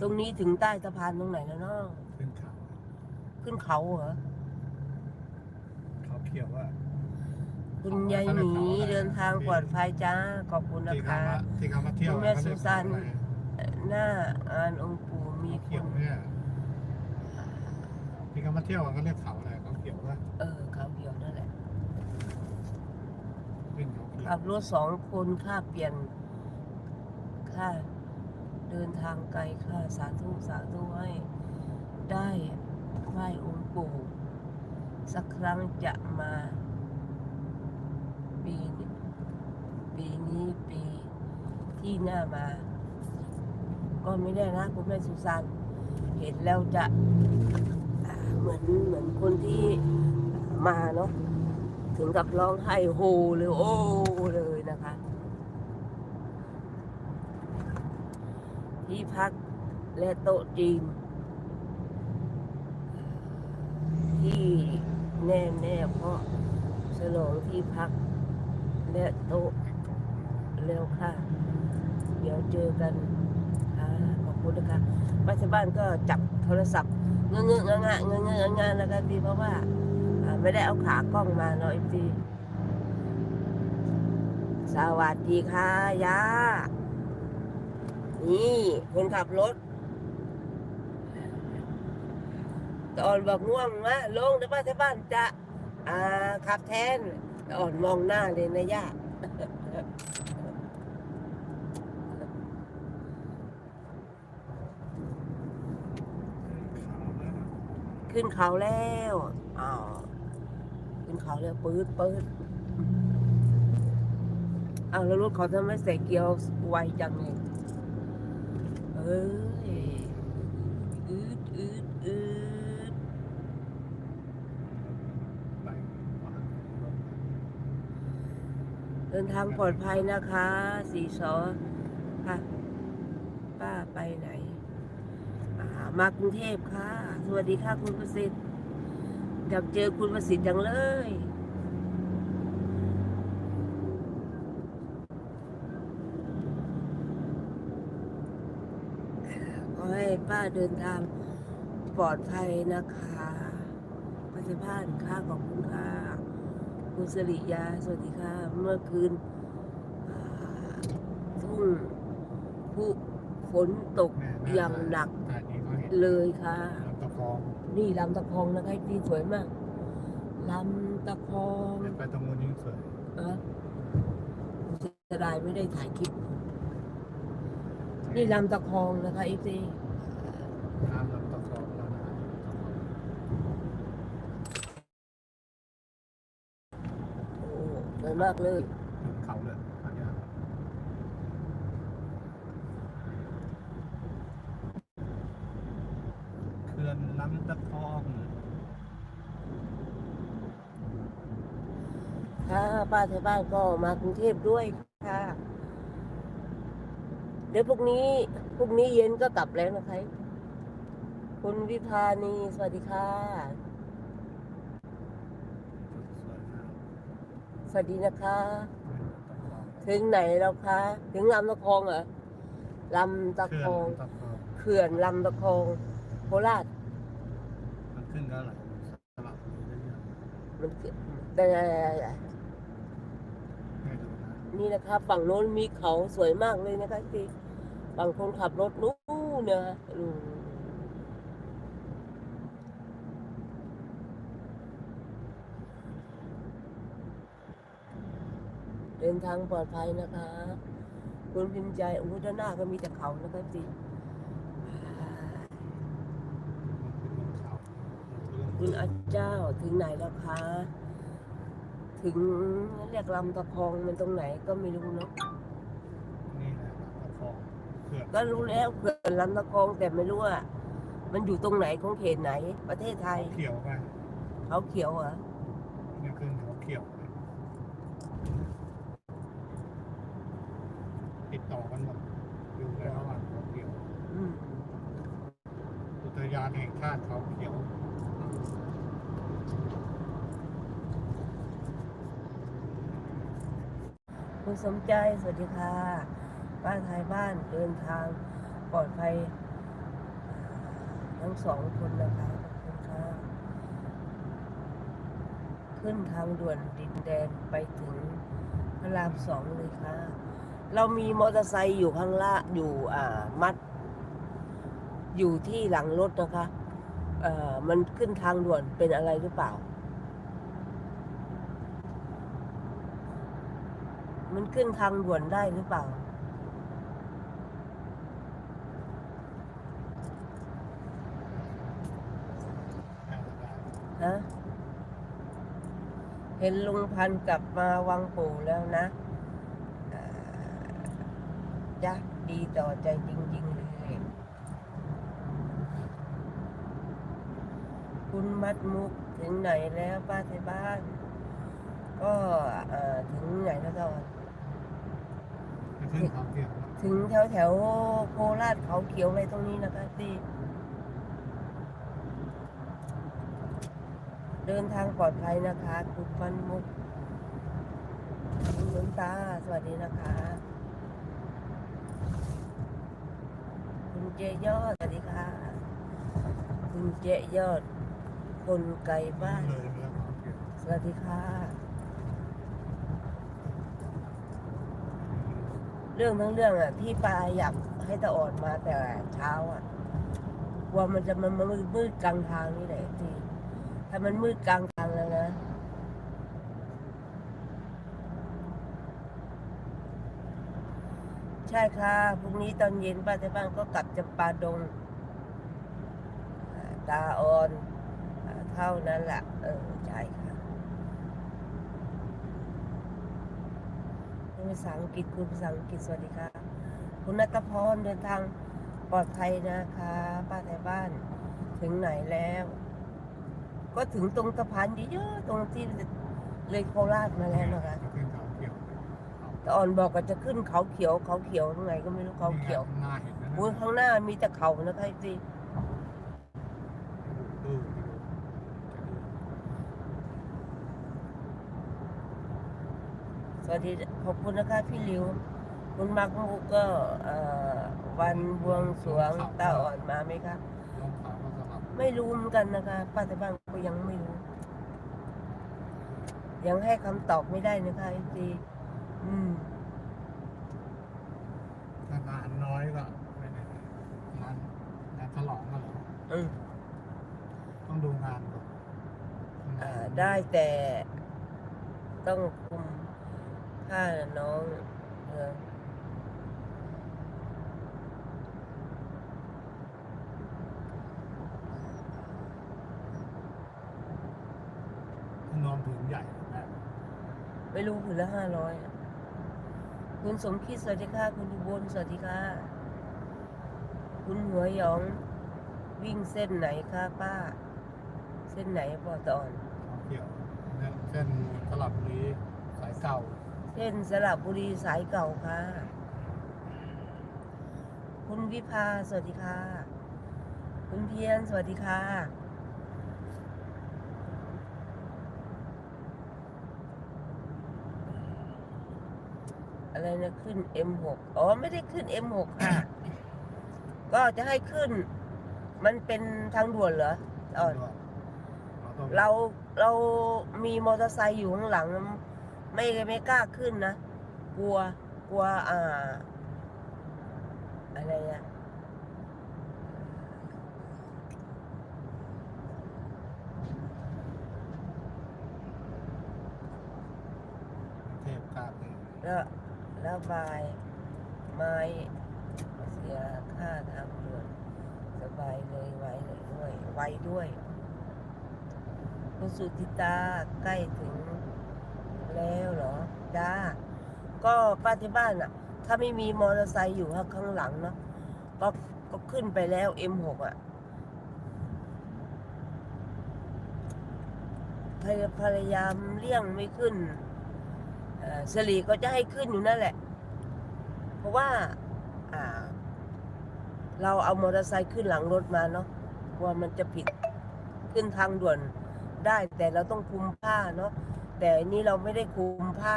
ตรงนี้ถึงใต้สะพานตรงไหนแล้วเนาะขึ้นเขาขึ้นเขาเหรอเขาเขียวว่า คุณยายหมีเดินทางปลอดภัยจ้าขอบคุณนะที่คะเขามาที่เขามาเที่ยวคุณแม่เขาเรียกสุสานเขาอะไรหน้าอานองค์ปู่มีเขาคเขียวนเนี่ยที่เขามาเที่ยวเขาเรียกเขาอะไรเขาเขียวว่าเออเขาเขียวนั่นแหละ ขึ้นเขาเขียวขับรถสองคนค่าเปลี่ยน ค่า เดินทางไกลค่าสาธุสาธุให้ได้ไหว้องค์ปู่ สักครั้งจะมา ปีปีนี้ปีที่หน้ามา ก็ไม่ได้นะคุณแม่สุสานเห็นแล้วจะเหมือนเหมือนคนที่มาเนาะถึงกับร้องไห้โฮเลยโอ้เลยนะคะ ที่พักและโต๊ะจีนที่แน่แน่ๆเพราะฉลองที่พัก และโต๊ะแล้วค่ะ เดี๋ยวเจอกันค่ะขอบคุณนะคะป้าชาวบ้านก็จับโทรศัพท์เงื้อเงื้องะงะเงื้อเงื้องะแล้วกันดีเพราะว่าอ่าไม่ได้เอาขากล้องมาเนาะเอฟซีสวัสดีค่ะยา นี่คนขับรถ ตอนบอกง่วงมะลงแต่ป้าชาวบ้านจะอ่าขับแทนตอนมองหน้าเลยนะย่าขึ้นเขาแล้วอ้าวขึ้นเขาแล้วปืดปืดอ้าวแล้วรถเขาทำไมใส่เกียร์ไวจังเลย เอ้ยอืดอืดอืดเดินทางปลอดภัยนะคะสีสอค่ะ ป้าไปไหนมากรุงเทพค่ะ สวัสดีค่ะคุณประสิทธิ์อยากเจอคุณประสิทธิ์จังเลย ขอ ให้ป้าเดินทางปลอดภัยนะคะปัจจุบันค่าขอบคุณค่ะคุณสิริยา สวัสดีค่ะ เมื่อคืนอ่าทุ่งผู้ฝนตกแม่แม่อย่างหนักถ่ายนี้เขาเห็นเลยค่ะลำตะคองนี่ลำตะคองนะคะที่สวยมากลำตะคองเดินไปตรงนู้นยิ่งสวยเออเสียดายไม่ได้ถ่ายคลิป นี่ลำตะคองนะคะเอฟซี ข้ามลำตะคองแล้วนะสวยมากเลยเขาเลยอันเนี้ยเขื่อนลำตะคองค่ะป้าที่บ้านก็มากรุงเทพด้วยค่ะ เดี๋ยวพรุ่งนี้พรุ่งนี้เย็นก็กลับแล้วนะคะ คุณวิพานี สวัสดีค่ะ สวยมากสวัสดีนะคะเขื่อนลำตะคองถึงไหนแล้วคะ ถึงลำตะคองเหรอลำตะเขื่คอนองลำตะคองเขื่อนลำตะคองโคราชมันขึ้นก็ไหลสลับเรื่อยมันเกิดแต่ๆให้ดูนะนี่นะคะฝั่งโน้นมีเขาสวยมากเลยนะคะที่ฝั่งคนขับรถนู้นเนอะอืมเดินทางปลอดภัยนะคะ คุณพิมพ์ใจโอ้โหด้านหน้าก็มีแต่เขานะคะจีมันขึ้นบนเขาคุณอาเจ้าถึงไหนแล้วคะ ถึงเรียกลำตะคองมันตรงไหนก็ไม่รู้เนาะนี่แหละลำตะคองเขื่อนก็รู้แล้วเขื่อนลำตะคองแต่ไม่รู้ว่ามันอยู่ตรงไหนของเขตไหน ประเทศไทย เขาเขียวไปเขาเขียวเหรอเนี่ยขึ้นเขาเขียวไป ติดต่อกันหมดอยู่ในระหว่างเขาเขียว อืมอุทยานแห่งชาติเขาเขียว คุณสมใจ สวัสดีค่ะ บ้านไทยบ้านเดินทางปลอดภัยทั้งสองคนนะคะขอบคุณค่ะ ขึ้นทางด่วนดินแดนไปถึงพระรามสองเลยค่ะ เรามีมอเตอร์ไซค์อยู่ข้างล่างอยู่อ่ามัด อยู่ที่หลังรถนะคะเอ่อมันขึ้นทางด่วนเป็นอะไรหรือเปล่า มันขึ้นทางด่วนได้หรือเปล่า ฮะ เห็นลุงพันกลับมาวังปู่แล้วนะ จ้ะดีต่อใจจริง ๆ เลย คุณมัดมุกถึงไหนแล้วป้าที่บ้าน ก็เอ่อถึงไหนแล้วก็จะขึ้นเขาเกี่ยวนะถึงแถวแถวๆโคราชเขาเขียวอะไรตรงนี้นะคะที่เดินทางปลอดภัยนะคะ คุณปันมุกคุณหลวงตา สวัสดีนะคะ คุณ เจยอดสวัสดีค่ะ คุณเจยอดคนไกลบ้านเลยไปแล้วเขาเกี่ยวสวัสดีค่ะ เรื่องทั้งเรื่องอะ ที่ปาอยากให้ตาออนมาแต่เช้าอะกลัวมันจะมันมืดมืดกลางทางนี่แหละที่ถ้ามันมืดกลางทางแล้วนะ ใช่ค่ะพรุ่งนี้ตอนเย็นป้าที่บ้านก็กลับจำปาดงตาอ่อนเท่านั้นแหละเออใช่ค่ะคุณภาษาอังกฤษคุณภาษาอังกฤษสวัสดีค่ะ คุณนัทพรเดินทางปลอดภัยนะคะป้าไทยบ้านถึงไหนแล้ว ก็ถึงตรงสะพานเยอะๆตรงที่เลยโคราชมาแล้วนะคะ จะขึ้นเขาเกี่ยวแต่อ่อนบอกว่าจะขึ้นเขาเขียวเขาเขียวตรงไหนก็ไม่รู้เขาเขียวหน้าเห็นนะบนข้างหน้ามีแต่เขานะคะจีดูดูจะดูสวัสดีขอบคุณนะคะพี่หลิวคุณมักมุกก็เอ่อวันบวงสรวงตาอ่อนมาไหมคะลงเขาก็สลับไม่รู้เหมือนกันนะคะป้าแต่บ้านก็ยังไม่รู้ ยังให้คำตอบไม่ได้นะคะไอจีอืม ถ้างานน้อยก็ไม่ได้งานงานฉลองก็เหรออืมต้องดูงานก่อนอ่าได้แต่ต้องคุมค่าน้องเออนอนผืนใหญ่แบบไม่รู้ผืนละห้าร้อย คุณสมคิดสวัสดีค่ะคุณอุบลสวัสดีค่ะ คุณหัวหยองวิ่งเส้นไหนคะป้า เส้นไหนพอตอนเขาเกี่ยวเนี่ยเส้นสลับบุรีสายเก่า เส้นสระบุรีสายเก่าค่ะ คุณวิภาสวัสดีค่ะ คุณเพียรสวัสดีค่ะ อะไรนะขึ้น M6 อ๋อไม่ได้ขึ้น M6 ค่ะ ก็จะให้ขึ้น มันเป็นทางด่วนเหรออ๋อต้องเราเรามีมอเตอร์ไซค์อยู่ข้างหลัง ไม่ไม่กล้าขึ้นนะ กลัวกลัวอ่า อะไรอะเทพกล้าเลยแล้วแล้ว บาย ไม้เสียค่าทางด่วนสบายเลยไวเลยด้วย ไวด้วยคุณสุธิตาใกล้ถึงแล้วเหรอจ้าก็ป้าที่บ้านอะถ้าไม่มีมอเตอร์ไซค์อยู่ข้างหลังเนาะก็ก็ขึ้นไปแล้ว M6 อะพยพยายามเลี่ยงไม่ขึ้น สลีก็จะให้ขึ้นอยู่นั่นแหละ เพราะว่าเราเอามอเตอร์ไซค์ขึ้นหลังรถมาเนาะกลัว่ามันจะผิดขึ้นทางด่วนได้แต่เราต้องคุมผ้าเนาะแต่อันนี้เราไม่ได้คุมผ้า